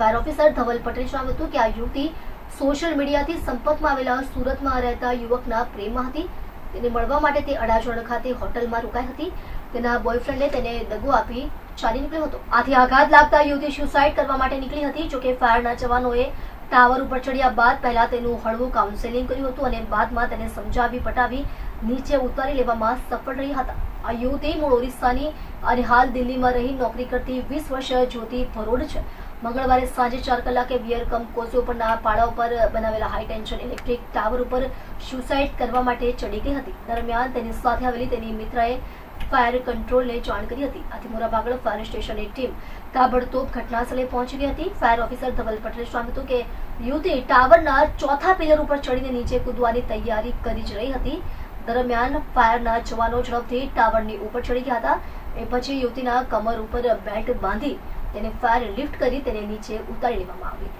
Fire officer Dhaval Patel જણાવ્યું હતું કે આ યુવતી સોશિયલ મીડિયાથી સંપર્કમાં આવેલા સુરતમાં રહેતા યુવકના પ્રેમમાં હતી. તેને મળવા માટે તે અડાજણ ખાતે હોટલમાં રોકાઈ હતી. તેના બોયફ્રેન્ડે તેને દગો આપી ચાલી નીકળ્યો હતો. આથી આઘાત લાગતા યુવતી સુસાઇડ કરવા માટે નીકળી હતી જોકે ફાયરના જવાનોએ ટાવર ઉપર ચડ્યા બાદ પહેલા તેનું હળવું કાઉન્સેલિંગ કર્યું હતું અને બાદમાં તેને સમજાવી પટાવી નીચે ઉતારી લેવામાં સફળ રહ્યા હતા. આ યુવતી મૂળ ઓરિસ્સાની અને હાલ દિલ્હીમાં રહી નોકરી કરતી વીસ વર્ષ જ્યોતિ ભરોડ છે. મંગળવારે સાંજે ચાર કલાકે વિયરકમ કોઝવે પરના પાડા ઉપર બનાવેલા હાઈ ટેન્શન ઇલેક્ટ્રિક ટાવર ઉપર સુસાઇડ કરવા માટે ચડી ગઈ હતી. દરમિયાન તેની સાથે આવેલી તેની મિત્રએ ફાયર કંટ્રોલને જાણ કરી હતી. આથી મોરાભાગળ ફાયર સ્ટેશનની ટીમ તાબડતોબ ઘટનાસ્થળે પહોંચી ગઈ હતી. ફાયર ઓફિસર ધવલ પટેલે જણાવ્યું હતું કે યુવતી ટાવરના ચોથા પિલર ઉપર ચડીને નીચે કૂદવાની તૈયારી કરી જ રહી હતી. દરમિયાન ફાયરના જવાનો ઝડપથી ટાવરની ઉપર ચડી ગયા હતા. એ પછી યુવતીના કમર ઉપર બેલ્ટ બાંધી તેને ફાયર લિફ્ટ કરી તેને નીચે ઉતારી લેવામાં આવી.